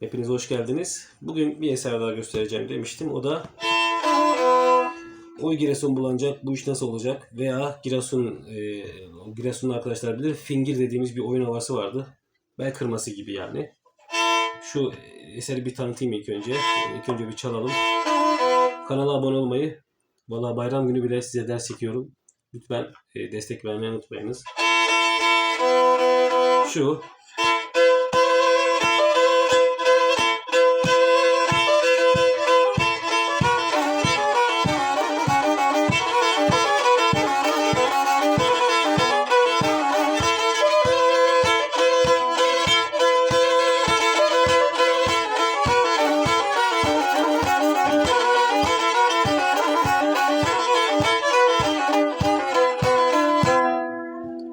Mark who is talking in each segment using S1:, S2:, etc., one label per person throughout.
S1: Hepiniz hoş geldiniz. Bugün bir eser daha göstereceğim demiştim. O da Oy Giresun bulanacak, bu iş nasıl olacak? Veya Giresun, e, Giresunlu arkadaşlar bilir, fingir dediğimiz bir oyun havası vardı. Bel kırması gibi yani. Şu eseri bir tanıtayım ilk önce. İlk önce bir çalalım. Kanala abone olmayı, valla bayram günü bile size ders çekiyorum. Lütfen e, destek vermeyi unutmayınız. Şu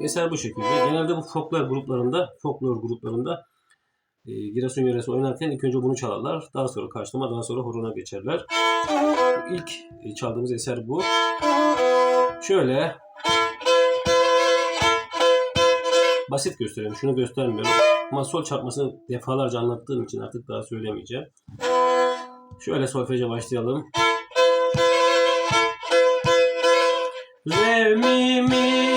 S1: Eser bu şekilde. Genelde bu folklor gruplarında, folklor gruplarında e, Giresun yöresi oynarken ilk önce bunu çalarlar. Daha sonra karşılama, daha sonra horona geçerler. İlk e, çaldığımız eser bu. Şöyle basit göstereyim. Şunu göstermiyorum. Ama sol çarpmasını defalarca anlattığım için artık daha söylemeyeceğim. Şöyle solfeje başlayalım. Re mi mi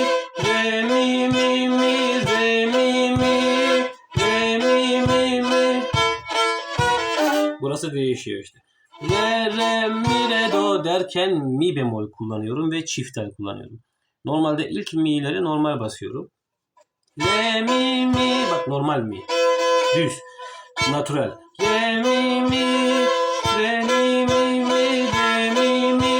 S1: Burası değişiyor işte. Re re mi re do derken mi bemol kullanıyorum ve çift tel kullanıyorum. Normalde ilk mi'leri normal basıyorum. Re mi mi bak normal mi. Düz. Natural. Re mi mi re mi mi mi re mi mi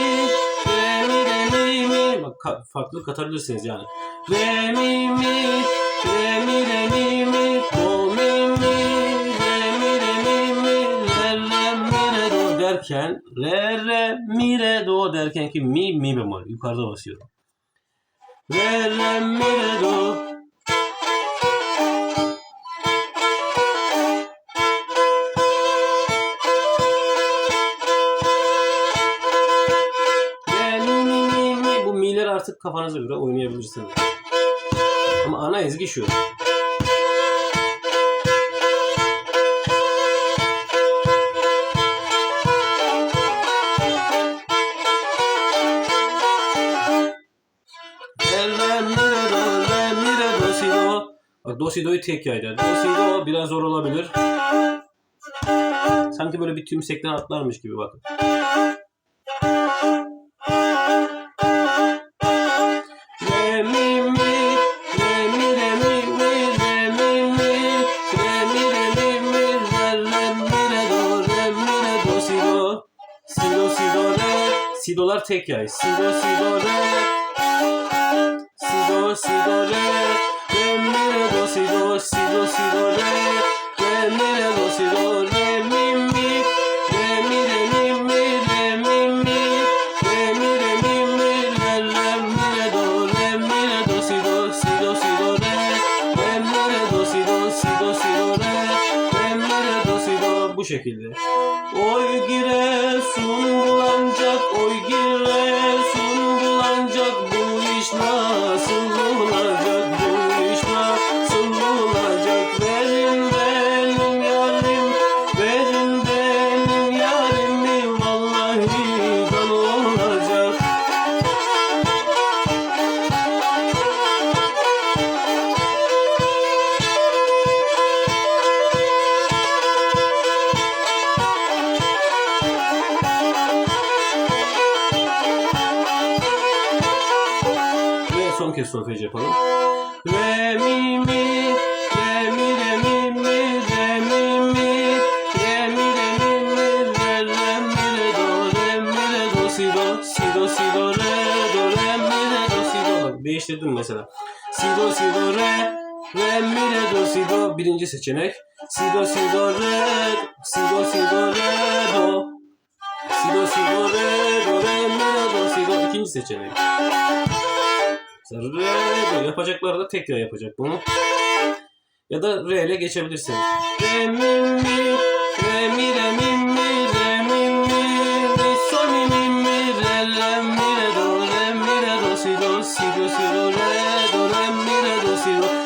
S1: re mi re mi mi bak ka- farklı katabilirsiniz yani. Re mi mi re mi re mi do derken re re mi re do derken ki mi mi bemol yukarıda basıyorum. Re re mi re do Re, mi, mi, mi, mi. Bu mi'leri artık kafanıza göre oynayabilirsiniz. Ama ana ezgi şu. Bak do, si, do'yu tek yayda. Do, si, do biraz zor olabilir. Sanki böyle bir tümsekten atlarmış gibi bakın. Si dolar tek yay si do si do re si do si do re şekilde. Oy Giresun bulanacak, oy Giresun son kez solfej yapalım. Re mi mi re mi re mi mi re mi mi re mi re mi mi re re mi re do re mi re do si do si do si do re do re mi re do si do Bak değiştirdim mesela. Si do si do re re mi re do si do birinci seçenek. Si do si do re si do si do re do si do si do re do re mi re do si do ikinci seçenek. Re yapacaklar da tekrar yapacak bunu. Ya da re ile geçebilirsiniz. Re mi mi re mi re mi mi re mi mi re sol mi mi mi re re mi re do re mi re do si do si do si do re do re mi re do si do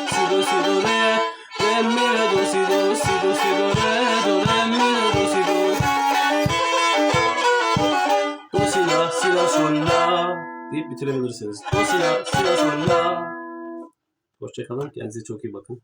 S1: deyip bitirebilirsiniz. Hoşçakalın. Kendinize çok iyi bakın.